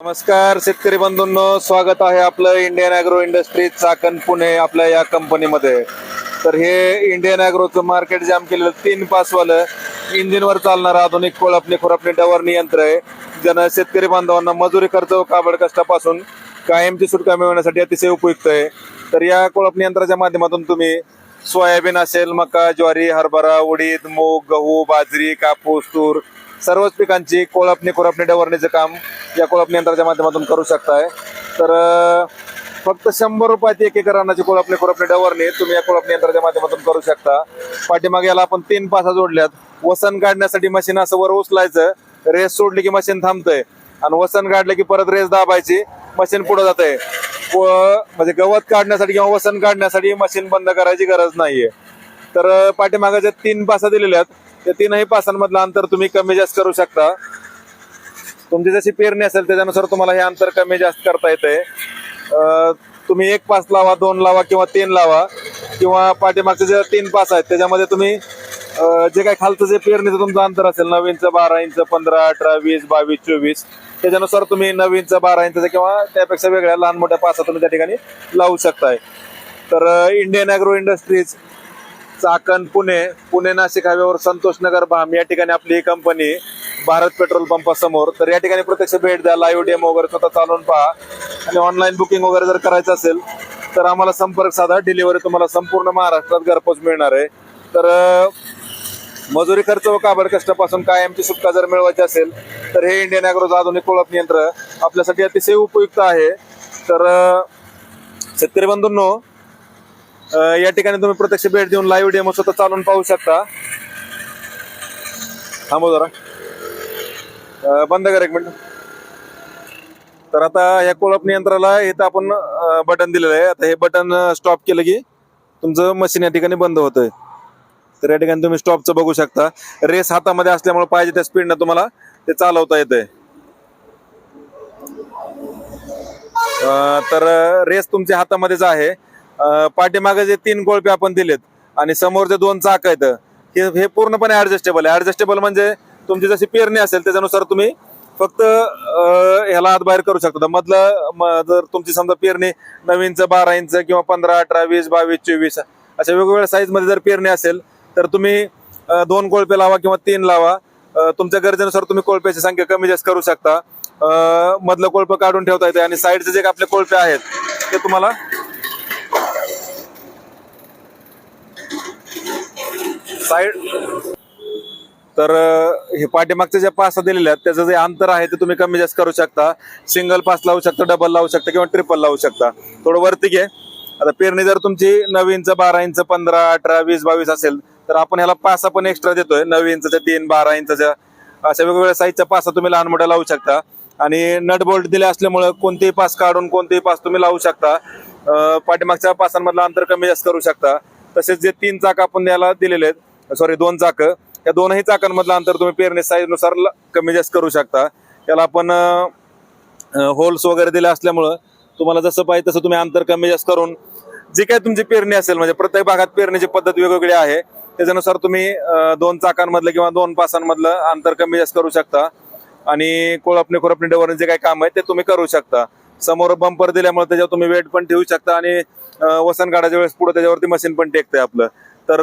नमस्कार शेतकरी बंधूंनो. स्वागत आहे आपलं Indian agro industries Chakan Pune आपल्या या कंपनीमध्ये तर हे इंडियन अॅग्रोचं मार्केट जाम केलेलं तीन पासवालं इंजिनवर चालणारं आधुनिक कोळपणी खुरपणी डवरणी यंत्र आहे. ज्यानं शेतकरी बांधवांना मजुरी खर्च व काबड कष्टापासून कायमची सुटका मिळवण्यासाठी अतिशय उपयुक्त आहे. तर या कोळपणी यंत्राच्या माध्यमातून तुम्ही सोयाबीन असेल मका ज्वारी हरभरा उडीद मूग गहू बाजरी कापूस तूर सर्वच पिकांची कोळपणी खुरपणी डवरणीचं काम या कोळपणी यंत्राच्या माध्यमातून करू शकताय. तर फक्त शंभर रुपयात एक एकर अन्नाची कोळपणी डवरणे डवरणी तुम्ही या कोळपणी यंत्राच्या माध्यमातून करू शकता. पाठीमागे याला आपण तीन पासा जोडल्यात. वसन काढण्यासाठी मशीन असं वर उचलायचं रेस सोडली की मशीन थांबतंय. आणि वसन काढलं की परत रेस दाबायची मशीन पुढे जात आहे म्हणजे गवत काढण्यासाठी किंवा वसन काढण्यासाठी मशीन बंद करायची गरज नाहीये. तर पाठीमागाच्या तीन पासा दिलेल्या आहेत त्या तीनही पासांमधलं अंतर तुम्ही कमी जास्त करू शकता. तुमची जशी पेरणी असेल त्याच्यानुसार तुम्हाला हे अंतर कमी जास्त करता येते तुम्ही एक पास लावा दोन लावा किंवा तीन लावा किंवा पाठीमागचे जे तीन पास आहेत त्याच्यामध्ये तुम्ही जे काही खालचं जे पेरणीचं तुमचं अंतर असेल नऊ इंच बारा इंच पंधरा अठरा वीस बावीस चोवीस त्याच्यानुसार तुम्ही नऊ इंच बारा इंच किंवा त्यापेक्षा वेगळ्या लहान मोठ्या पासा तुम्ही त्या ठिकाणी लावू शकताय. तर Indian agro industries Chakan Pune Pune Nashik हायवेवर संतोष नगर बाम या ठिकाणी आपली ही कंपनी भारत पेट्रोल पंपासमोर तर या ठिकाणी प्रत्यक्ष भेट द्या लाईव्ह डेमो वगैरे स्वतः चालवून पहा. आणि ऑनलाईन बुकिंग वगैरे जर करायचं असेल तर आम्हाला संपर्क साधा. डिलिव्हरी तुम्हाला संपूर्ण महाराष्ट्रात घरपोच मिळणार आहे. तर मजुरी खर्च व काबड कष्टापासून कायमची सुटका जर मिळवायची असेल तर हे इंडियन ॲग्रोज आधुनिक कोळप यंत्र आपल्यासाठी अतिशय उपयुक्त आहे. तर शेतकरी बंधूंनो या ठिकाणी तुम्ही प्रत्यक्ष भेट देऊन लाईव्ह डेमो स्वतः चालून पाहू शकता. थांबव जरा. बंद कर एक मिनिट. तर आता या कोळपणी यंत्राला इथं आपण बटन दिलेलं आहे. आता हे बटन स्टॉप केलं की तुमचं मशीन या ठिकाणी बंद होतंय. तर या ठिकाणी तुम्ही स्टॉपचं बघू शकता. रेस हातामध्ये असल्यामुळे पाहिजे त्या स्पीडनं तुम्हाला ते चालवता येतंय. तर रेस तुमच्या हातामध्येच आहे. पाठीमागे जे तीन कोळपे आपण दिलेत आणि समोर जे दोन चाक आहेत हे हे पूर्णपणे ऍडजस्टेबल आहे. ऍडजस्टेबल म्हणजे तुमची जशी पेरणी असेल त्याच्यानुसार तुम्ही फक्त ह्याला हात बाहेर करू शकता. मधलं जर तुमची समजा पेरणी नऊ इंच बारा इंच किंवा पंधरा अठरा वीस बावीस चोवीस अशा वेगवेगळ्या साईजमध्ये जर पेरणी असेल तर तुम्ही दोन कोळपे लावा किंवा तीन लावा. तुमच्या गरजेनुसार तुम्ही कोळप्याची संख्या कमी जास्त करू शकता. मधलं कोळपं काढून ठेवता येते आणि साईडचे जे आपले कोळपे आहेत ते तुम्हाला साईड. तर हे पाठीमागचे ज्या पास दिलेले आहेत त्याचं जे अंतर आहे ते तुम्ही कमी जास्त करू शकता. सिंगल पास लावू शकता डबल लावू शकता किंवा ट्रिपल लावू शकता. थोडं वरती घे. आता पेरणी जर तुमची नऊ इंच बारा इंच पंधरा अठरा वीस बावीस असेल तर आपण ह्याला पास आपण एक्स्ट्रा देतोय. नऊ इंचच्या तीन बारा इंचच्या. अशा वेगवेगळ्या साईजच्या पासा तुम्ही लहान मोठ्या लावू शकता. आणि नट बोल्ट दिले असल्यामुळं कोणतेही पास काढून कोणतेही पास तुम्ही लावू शकता. पाठीमागच्या पासांमधलं अंतर कमी जास्त करू शकता. तसेच जे तीन चाक आपण याला दिलेले आहेत सॉरी दोन चाक. या दोनही चाकांमधलं अंतर तुम्ही पेरणी साईजनुसार कमी जास्त करू शकता. त्याला आपण होल्स वगैरे दिले असल्यामुळं तुम्हाला जसं पाहिजे तसं तुम्ही अंतर कमी जास्त करून जी काय तुमची पेरणी असेल म्हणजे प्रत्येक भागात पेरणीची पद्धत वेगवेगळी आहे. त्याच्यानुसार तुम्ही दोन चाकांमधलं किंवा दोन पासांमधलं अंतर कमी जास्त करू शकता. आणि कोळपणी खुरपणी डवरणी जे काही काम आहे ते तुम्ही करू शकता. समोर बंपर दिल्यामुळे त्याच्यावर तुम्ही वेट पण ठेवू शकता आणि वसन काढायच्या वेळेस पुढे त्याच्यावरती मशीन पण टेकते आपलं. तर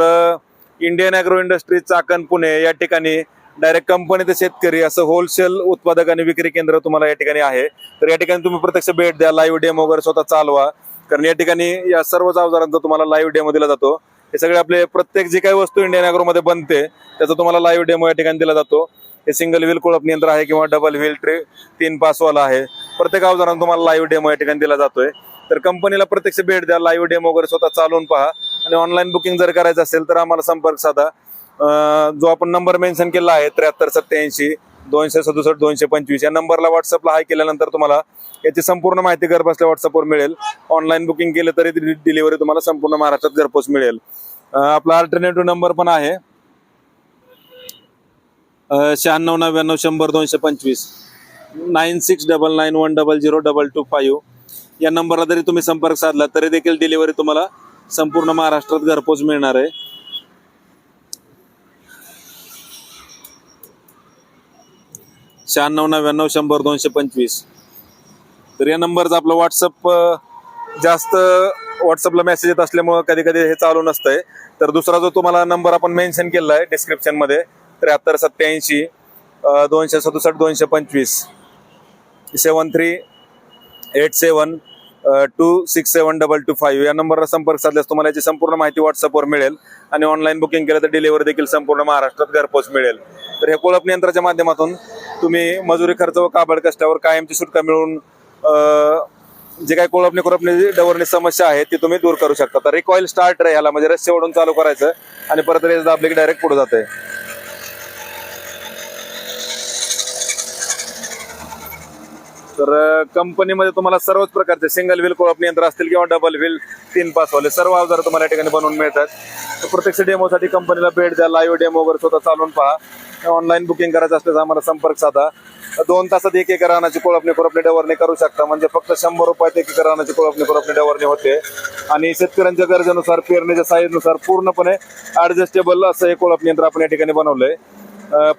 Indian agro industry Chakan Pune या ठिकाणी डायरेक्ट कंपनी ते शेतकरी असं होलसेल उत्पादक आणि विक्री केंद्र तुम्हाला या ठिकाणी आहे. तर या ठिकाणी तुम्ही प्रत्यक्ष भेट द्या लाईव्ह डेमो वगैरे स्वतः चालवा. कारण या ठिकाणी या सर्वच अवजारांचा तुम्हाला लाईव्ह डेमो दिला जातो. हे सगळे आपले प्रत्येक जी काही वस्तू इंडियन अॅग्रोमध्ये बनते त्याचा तुम्हाला लाईव्ह डेमो या ठिकाणी दिला जातो. हे सिंगल व्हील कोळप यंत्र आहे किंवा डबल व्हील ट्रे तीन पासवाला आहे. प्रत्येक अवजारांना तुम्हाला लाईव्ह डेमो या ठिकाणी दिला जातोय. तर कंपनीला प्रत्यक्ष भेट द्या लाईव्ह डेमो वगैरे स्वतः चालवून पहा. आणि ऑनलाईन बुकिंग जर करायचं असेल तर आम्हाला संपर्क साधा. जो आपण नंबर मेन्शन केला आहे त्र्याहत्तर सत्याऐंशी दोनशे सदुसष्ट दोनशे पंचवीस या नंबरला व्हॉट्सअपला हाय केल्यानंतर तुम्हाला याची संपूर्ण माहिती घरबसल्या व्हॉट्सअपवर मिळेल. ऑनलाईन बुकिंग केलं तरी डिलिव्हरी तुम्हाला संपूर्ण महाराष्ट्रात घरपोच मिळेल. आपला अल्टरनेटिव्ह नंबर पण आहे. शहाण्णव नव्याण्णव शंभर दोनशे पंचवीस. Nine six double nine one double zero double two five या नंबरला जरी तुम्ही संपर्क साधला तरी देखील डिलिव्हरी तुम्हाला संपूर्ण महाराष्ट्रात घरपोच मिळणार आहे. शहाण्णव नव्याण्णव शंभर दोनशे पंचवीस. तर या नंबरचा आपलं व्हॉट्सअप जास्त व्हॉट्सअपला मेसेज येत असल्यामुळं कधी कधी हे चालू नसतंय. तर दुसरा जो तुम्हाला नंबर आपण मेन्शन केलेला आहे डिस्क्रिप्शनमध्ये त्र्याहत्तर सत्याऐंशी दोनशे सदुसष्ट दोनशे पंचवीस. Seven three eight seven two six seven double two five या नंबरला संपर्क साधल्यास तुम्हाला याची संपूर्ण माहिती व्हॉट्सअपवर मिळेल. आणि ऑनलाईन बुकिंग केलं तर डिलिव्हरी देखील संपूर्ण महाराष्ट्रात घरपोच मिळेल. तर हे कोळप यंत्राच्या माध्यमातून तुम्ही मजुरी खर्च व काबड कष्टावर कायमची सुटका मिळून जे काही कोळपणी कोळपणी डवरणी समस्या आहे ती तुम्ही दूर करू शकता. तर रिकॉईल स्टार्टर ह्याला म्हणजे रस्ते ओढून चालू करायचं आणि परत रेस दाबले की डायरेक्ट पुढे जाते तर कंपनीमध्ये तुम्हाला सर्वच प्रकारचे सिंगल व्हील कोळप यंत्र असतील किंवा डबल व्हील तीन पास वाले सर्व अवजार तुम्हाला या ठिकाणी बनवून मिळतात. तर प्रत्यक्ष डेमोसाठी कंपनीला भेट द्या लाईव्ह डेमो वगैरे स्वतः चालून पहा. ऑनलाईन बुकिंग करायचं असल्यास आम्हाला संपर्क साधा. दोन तासात एक एक रानाची कोळपणी कोळपणी डवरणी करू शकता. म्हणजे फक्त शंभर रुपयात एक एकर रानाची कोळपणी कोळपणी डवरणी होते. आणि शेतकऱ्यांच्या गरजेनुसार पेरणीच्या साईजनुसार पूर्णपणे ॲडजस्टेबल असं हे कोळपणी यंत्र आपण या ठिकाणी बनवलंय.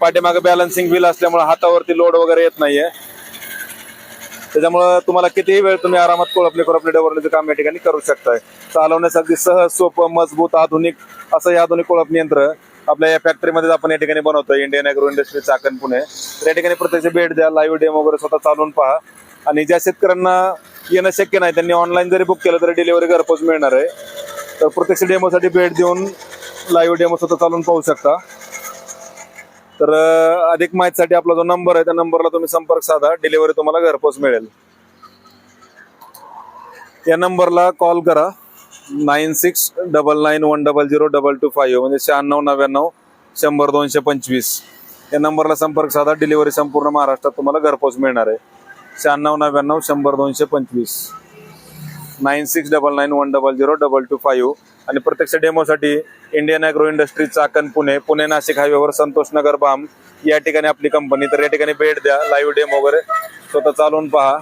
पाठीमागे बॅलन्सिंग व्हील असल्यामुळे हातावरती लोड वगैरे येत नाहीये. त्याच्यामुळं तुम्हाला कितीही वेळ तुम्ही आरामात कोळपले कोळपले डवरण्याचं काम या ठिकाणी करू शकताय. चालवण्यासाठी सहज सोपं मजबूत आधुनिक असं हे आधुनिक कोळपणी यंत्र आपल्या या फॅक्टरीमध्येच आपण या ठिकाणी बनवतोय. Indian agro industry Chakan Pune. तर या ठिकाणी प्रत्यक्ष भेट द्या लाईव्ह डेमो वगैरे स्वतः चालवून पहा. आणि ज्या शेतकऱ्यांना येणं शक्य नाही त्यांनी ऑनलाईन जरी बुक केलं तरी डिलिव्हरी घरपोच मिळणार आहे. तर प्रत्यक्ष डेमोसाठी भेट देऊन लाईव्ह डेमो स्वतः चालून पाहू शकता. तर अधिक माहितीसाठी आपला जो नंबर आहे त्या नंबरला तुम्ही संपर्क साधा. डिलिव्हरी तुम्हाला घरपोच मिळेल. या नंबरला कॉल करा. Nine six double nine one double zero double two five म्हणजे शहाण्णव नव्याण्णव शंभर दोनशे पंचवीस. या नंबरला संपर्क साधा. डिलिव्हरी संपूर्ण महाराष्ट्रात तुम्हाला घरपोच मिळणार आहे. शहाण्णव नव्याण्णव शंभर दोनशे पंचवीस. Nine six double nine one double zero double two five आणि प्रत्यक्ष डेमोसाठी Indian agro industry Chakan Pune Pune Nashik हायवेवर संतोष नगर बाम या ठिकाणी आपली कंपनी तर या ठिकाणी भेट द्या लाईव्ह डेम वगैरे. स्वतः चालवून पहा.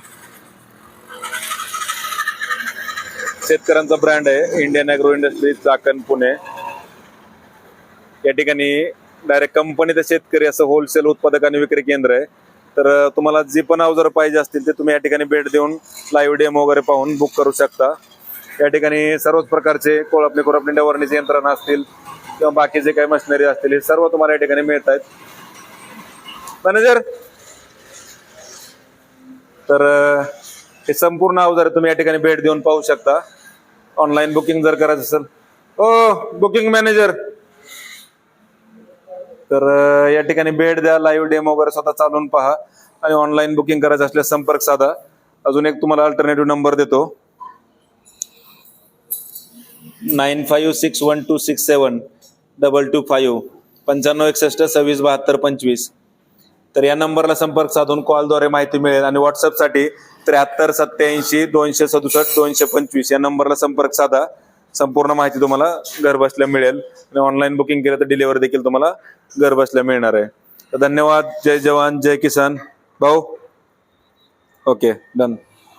शेतकऱ्यांचा ब्रँड आहे Indian agro industry Chakan Pune. या ठिकाणी डायरेक्ट कंपनी ते शेतकरी असं होलसेल उत्पादक आणि विक्री केंद्र आहे. तर तुम्हाला जी पण अवजार पाहिजे असतील ते तुम्ही या ठिकाणी भेट देऊन लाईव्ह डेम वगैरे पाहून बुक करू शकता. या ठिकाणी सर्वच प्रकारचे कोळपणे कोळपणे डवरणीचे यंत्रणा असतील किंवा बाकीचे काही मशिनरी असतील हे सर्व तुम्हाला या ठिकाणी मिळत आहेत. मॅनेजर तर हे संपूर्ण अवजार तुम्ही या ठिकाणी भेट देऊन पाहू शकता. ऑनलाईन बुकिंग जर करायचं असेल. ओ बुकिंग मॅनेजर तर या ठिकाणी भेट द्या लाईव्ह डेमो वगैरे स्वतः चालवून पहा. आणि ऑनलाईन बुकिंग करायचं असल्यास संपर्क साधा. अजून एक तुम्हाला अल्टरनेटिव्ह नंबर देतो. Nine five six one two six seven double two five पंच्याण्णव एकसष्ट सव्वीस बहात्तर पंचवीस तर या नंबरला संपर्क साधून कॉलद्वारे माहिती मिळेल आणि व्हॉट्सअपसाठी त्र्याहत्तर सत्याऐंशी दोनशे सदुसष्ट दोनशे पंचवीस या नंबरला संपर्क साधा संपूर्ण माहिती तुम्हाला घरबसल्या मिळेल आणि ऑनलाईन बुकिंग केलं तर डिलिव्हरी देखील तुम्हाला घरबसल्या मिळणार आहे तर धन्यवाद जय जवान जय किसान भाऊ ओके डन